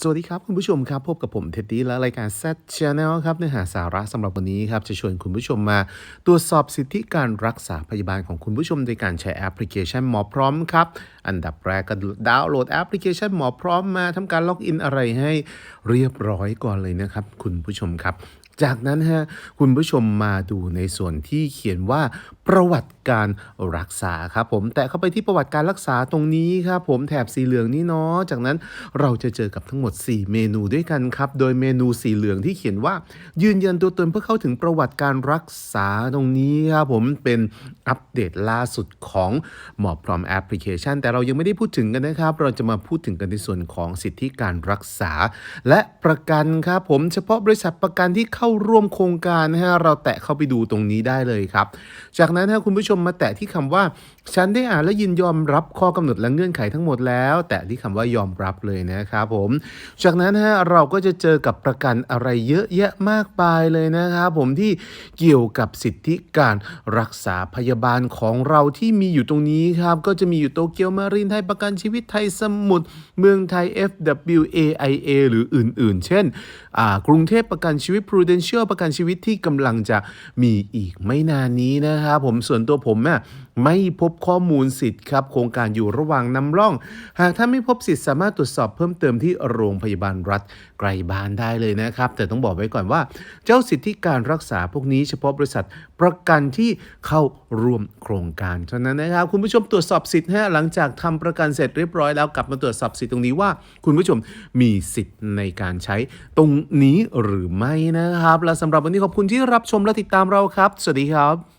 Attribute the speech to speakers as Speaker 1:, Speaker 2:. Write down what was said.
Speaker 1: สวัสดีครับ คุณผู้ชมครับ พบกับผมเท็ดดี้และรายการ Z Channel ครับเนื้อหาสาระสำหรับวันนี้ครับจะชวนคุณผู้ชมมาตรวจสอบสิทธิการรักษาพยาบาลของคุณผู้ชมโดยการใช้แอปพลิเคชันหมอพร้อมครับ อันดับแรกก็ดาวน์โหลดแอปพลิเคชันหมอพร้อมมาทำการล็อกอินอะไรให้เรียบร้อยก่อนเลยนะครับ คุณผู้ชมครับ จากนั้นฮะคุณผู้ชมมาดูในส่วนที่เขียนว่าประวัติการรักษาครับผมแตะเข้าไปที่ประวัติการรักษาตรงนี้ครับผมแถบสีเหลืองนี่เนาะจากนั้นเราจะเจอกับทั้งหมด 4 เมนูด้วยกันครับ โดยเมนูสีเหลืองที่เขียนว่า ยืนยันตัวตนเพื่อเข้าถึงประวัติการรักษาตรงนี้ครับผมเป็นอัปเดตล่าสุดของหมอพร้อมแอปพลิเคชัน แต่เรายังไม่ได้พูดถึงกันนะครับ เราจะมาพูดถึงกันในส่วนของสิทธิการรักษา และประกันครับผมเฉพาะบริษัทประกันที่เข้าร่วมโครงการนะฮะเราแตะเข้าไปดูตรงนี้ได้เลยครับ จากนั้นถ้าคุณผู้ชมมาแตะที่คำว่า ฉันได้อ่านและยินยอมรับข้อกำหนดและเงื่อนไขทั้งหมดแล้ว แตะที่คำว่ายอมรับเลยนะครับผม จากนั้นฮะเราก็จะเจอกับประกันอะไรเยอะแยะมากมายเลยนะครับผมที่เกี่ยวกับสิทธิการรักษาพยาบาลของเราที่มีอยู่ตรงนี้ครับ ก็จะมีอยู่โตเกียวมารินไทยประกันชีวิตไทยสมุทรเมืองไทย FWAIA หรืออื่น ๆ เช่นกรุงเทพประกันชีวิต Prudential ประกันชีวิตที่กำลังจะมีอีกไม่นานนี้นะครับผมส่วนตัวผมน่ไม่พบข้อมูลสิทธิ์ครับ โครงการอยู่ระหว่างนำร่อง หากถ้าไม่พบสิทธิ์สามารถตรวจสอบเพิ่มเติมที่โรงพยาบาลรัฐไกลบ้านได้เลยนะครับ แต่ต้องบอกไว้ก่อนว่า เจ้าสิทธิการรักษาพวกนี้เฉพาะบริษัทประกันที่เข้าร่วมโครงการเท่านั้นนะครับ คุณผู้ชมตรวจสอบสิทธิ์ฮะหลังจากทำประกันเสร็จเรียบร้อยแล้วกลับมาตรวจสอบสิทธิ์ตรงนี้ว่า คุณผู้ชมมีสิทธิ์ในการใช้ตรงนี้หรือไม่นะนะครับ และสำหรับวันนี้ขอบคุณที่รับชมและติดตามเราครับ สวัสดีครับ